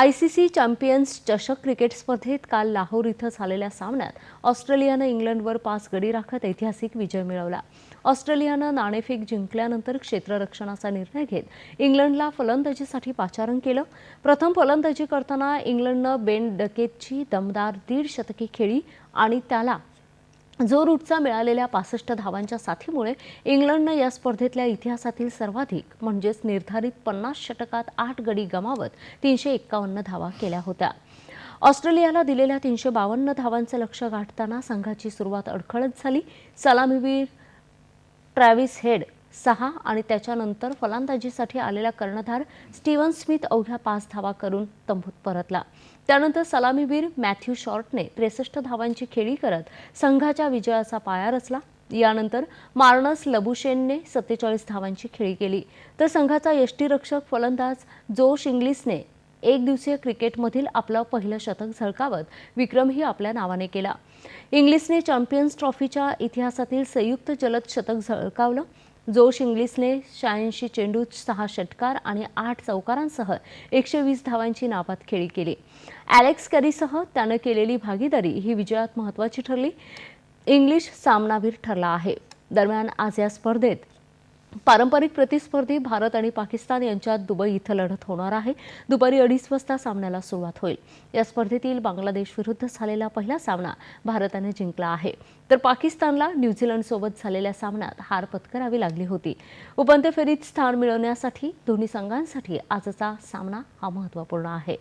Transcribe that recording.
I C C champions चषक cricket स्पर्धेत काल लाहोर इथं झालेल्या सामन्यात ऑस्ट्रेलियानं इंग्लंडवर पाच गडी राखत ऐतिहासिक विजय मिळवला. ऑस्ट्रेलियानं नाणेफेक जिंकल्यानंतर क्षेत्ररक्षणाचा निर्णय घेत इंग्लंडला फलंदाजीसाठी पाचारण केलं. प्रथम फलंदाजी करताना इंग्लंडनं बेन डकेतची दमदार दीड शतकी खेळी आणि त्याला जो रूटचा मिळालेल्या पासष्ट धावांच्या साथीमुळे इंग्लंडनं या स्पर्धेतल्या इतिहासातील सर्वाधिक म्हणजेच निर्धारित पन्नास षटकात आठ गडी गमावत तीनशे एक्कावन्न धावा केल्या होत्या. ऑस्ट्रेलियाला दिलेल्या तीनशे बावन्न धावांचं लक्ष गाठताना संघाची सुरुवात अडखळत झाली. सलामीवीर ट्रॅव्हिस हेड सहा आणि त्याच्यानंतर फलंदाजीसाठी आलेला कर्णधार स्टीव्हन स्मिथ अवघ्या पाच धावा करून तंबूत परतला. त्यानंतर सलामीवीर मॅथ्यू शॉर्टने त्रेसष्ट धावांची खेळी करत संघाच्या विजयाचा पाया रचला. यानंतर मार्नस लबुशेनने सत्तेचाळीस धावांची खेळी केली. तर संघाचा यष्टीरक्षक फलंदाज जोश इंग्लिसने एक दिवसीय क्रिकेटमधील आपलं पहिलं शतक झळकावत विक्रमही आपल्या नावाने केला. इंग्लिसने चॅम्पियन्स ट्रॉफीच्या इतिहासातील संयुक्त जलद शतक झळकावलं. जोश इंग्लिसने शहाऐंशी चेंडूत सहा षटकार आणि आठ चौकारांसह एकशे वीस धावांची नाबाद खेळी केली. अॅलेक्स करीसह त्यानं केलेली भागीदारी ही विजयात महत्त्वाची ठरली. इंग्लिश सामनावीर ठरला आहे. दरम्यान आज या स्पर्धेत पारंपरिक प्रतिस्पर्धी भारत आणि पाकिस्तान यांच्यात दुबई इथं लढत होणार आहे. दुपारी अडीच वाजता सामन्याला सुरुवात होईल. या स्पर्धेतील बांगलादेश विरुद्ध झालेला पहिला सामना भारताने जिंकला आहे. तर पाकिस्तानला न्यूझीलंडसोबत झालेल्या सामन्यात हार पत्करावी लागली होती. उपांत्य फेरीत स्थान मिळवण्यासाठी दोन्ही संघांसाठी आजचा सामना हा महत्त्वपूर्ण आहे.